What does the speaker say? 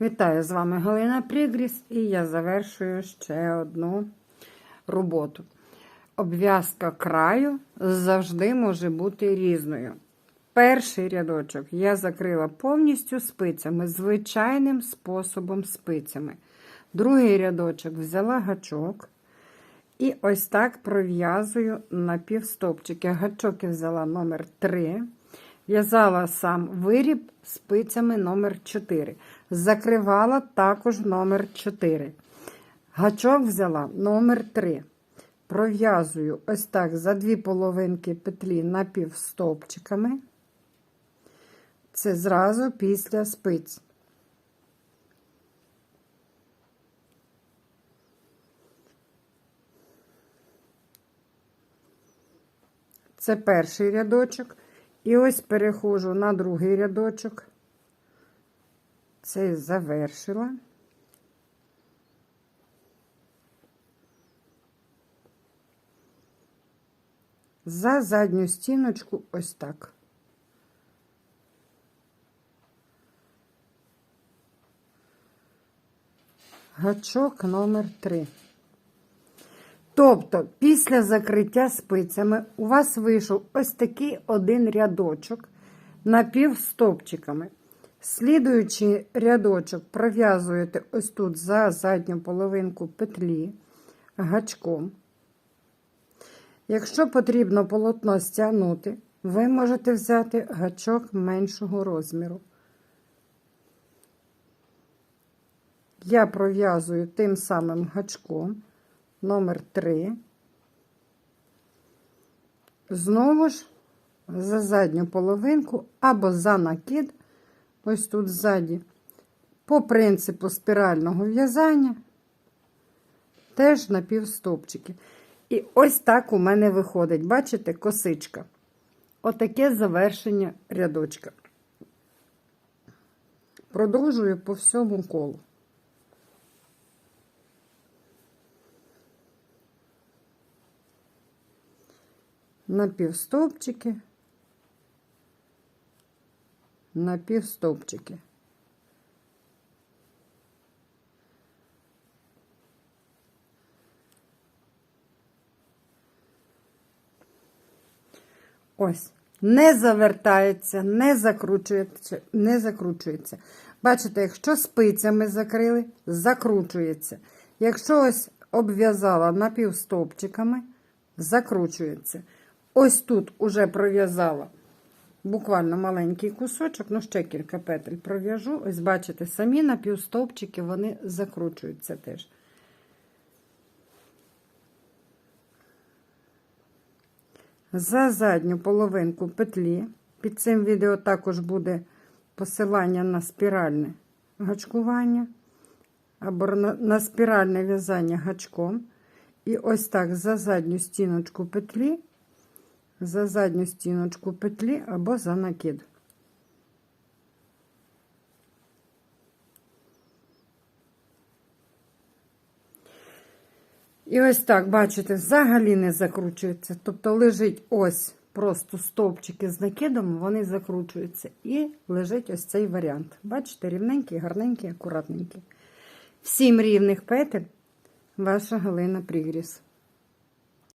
Вітаю з вами Галина Прігріс, і я завершую ще одну роботу. Обв'язка краю завжди може бути різною. Перший рядочок я закрила повністю спицями, звичайним способом спицями. Другий рядочок взяла гачок і ось так пров'язую на півстопчики. Гачок я взяла номер 3. В'язала сам виріб спицями номер 4. Закривала також номер 4. Гачок взяла номер 3. Пров'язую ось так за дві половинки петлі напівстопчиками. Це зразу після спиць. Це перший рядочок. І ось переходжу на другий рядочок. Це завершила. За задню стіночку ось так. Гачок номер 3. Тобто, після закриття спицями у вас вийшов ось такий один рядочок напівстопчиками. Слідуючий рядочок пров'язуєте ось тут за задню половинку петлі гачком. Якщо потрібно полотно стягнути, ви можете взяти гачок меншого розміру. Я пров'язую тим самим гачком номер 3. Знову ж за задню половинку або за накид, ось тут ззаді, по принципу спірального в'язання, теж на півстопчики. І ось так у мене виходить, бачите, косичка. Отаке завершення рядочка. Продовжую по всьому колу. На півстовпчики, на півстовпчики. Ось, не завертається, не закручується, не закручується. Бачите, якщо спицями закрили, закручується. Якщо ось обв'язала напівстопчиками, закручується. Ось тут уже пров'язала буквально маленький кусочок, ну ще кілька петель пров'яжу. Ось, бачите, самі напівстовпчики вони закручуються теж. За задню половинку петлі. Під цим відео також буде посилання на спіральне гачкування або на спіральне в'язання гачком. І ось так за задню стіночку петлі за задню стіночку петлі або за накид. І ось так, бачите, взагалі не закручується. Тобто лежить ось просто стовпчики з накидом, вони закручуються. І лежить ось цей варіант. Бачите, рівненький, гарненький, акуратненький. Всім рівних петель ваша Галина Пригріс.